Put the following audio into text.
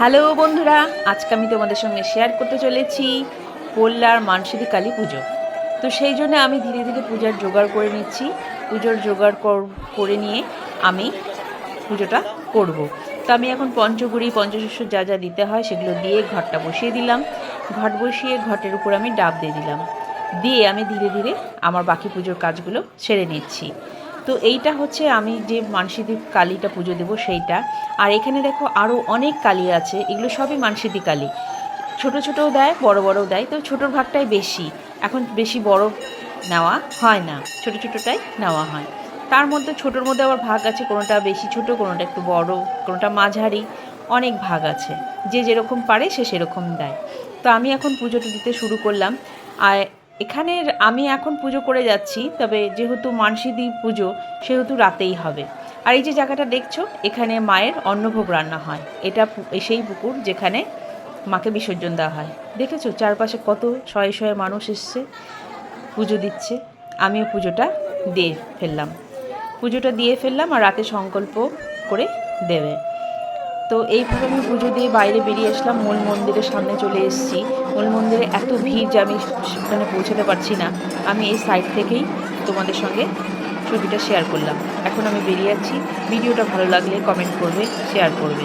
Hello বন্ধুরা, আজকে আমি তোমাদের সঙ্গে শেয়ার করতে চলেছি পোল্লার মানসিদি কালী পুজো। তো সেই জন্য আমি ধীরে ধীরে পূজার জোগাড় করে নিচ্ছি। পুজোর জোগাড় কর- নিয়ে আমি পুজোটা করব। তো আমি এখন পঞ্চগুড়ি, পঞ্চশস্য যা যা দিতে হয় সেগুলো দিয়ে ঘরটা বসিয়ে দিলাম। ঘট বসিয়ে ঘটের উপর আমি ডাব দিয়ে দিলাম। দিয়ে আমি ধীরে ধীরে আমার বাকি পুজোর কাজগুলো সেরে নিচ্ছি। তো এইটা হচ্ছে আমি যে মানসিদি কালীটা পুজো দেবো সেইটা। আর এখানে দেখো আরও অনেক কালী আছে, এগুলো সবই মানসিদি কালী। ছোট ছোটও দেয়, বড় বড়ও দেয়, তো ছোটোর ভাগটাই বেশি। এখন বেশি বড় নেওয়া হয় না, ছোট ছোটোটাই নেওয়া হয়। তার মধ্যে ছোটোর মধ্যে আবার ভাগ আছে, কোনোটা বেশি ছোট, কোনোটা একটু বড়, কোনোটা মাঝারি, অনেক ভাগ আছে। যে যেরকম পারে সে সেরকম দেয়। তো আমি এখন পুজোটা দিতে শুরু করলাম। আর এখানে আমি এখন পুজো করে যাচ্ছি, তবে যেহেতু মানসিদি পুজো, সেহেতু রাতেই হবে। আর এই যে জায়গাটা দেখছ, এখানে মায়ের অন্নভোগ রান্না হয়। এটা সেই পুকুর যেখানে মাকে বিসর্জন দেওয়া হয়। দেখেছ, চারপাশে কত শয়ে শয়ে মানুষ এসছে, পুজো দিচ্ছে। আমিও পুজোটা দিয়ে ফেললাম। পুজোটা দিয়ে ফেললাম আর রাতে সংকল্প করে দেবে। তো এইভাবে আমি পুজো দিয়ে বাইরে বেরিয়ে আসলাম, মূল মন্দিরের সামনে চলে এসেছি। মূল মন্দিরে এত ভিড় যে আমি সেখানে পৌঁছাতে পারছি না। আমি এই সাইড থেকেই তোমাদের সঙ্গে ছবিটা শেয়ার করলাম। এখন আমি বেরিয়ে যাচ্ছি ভিডিওটা ভালো লাগলে কমেন্ট করবে শেয়ার করবে।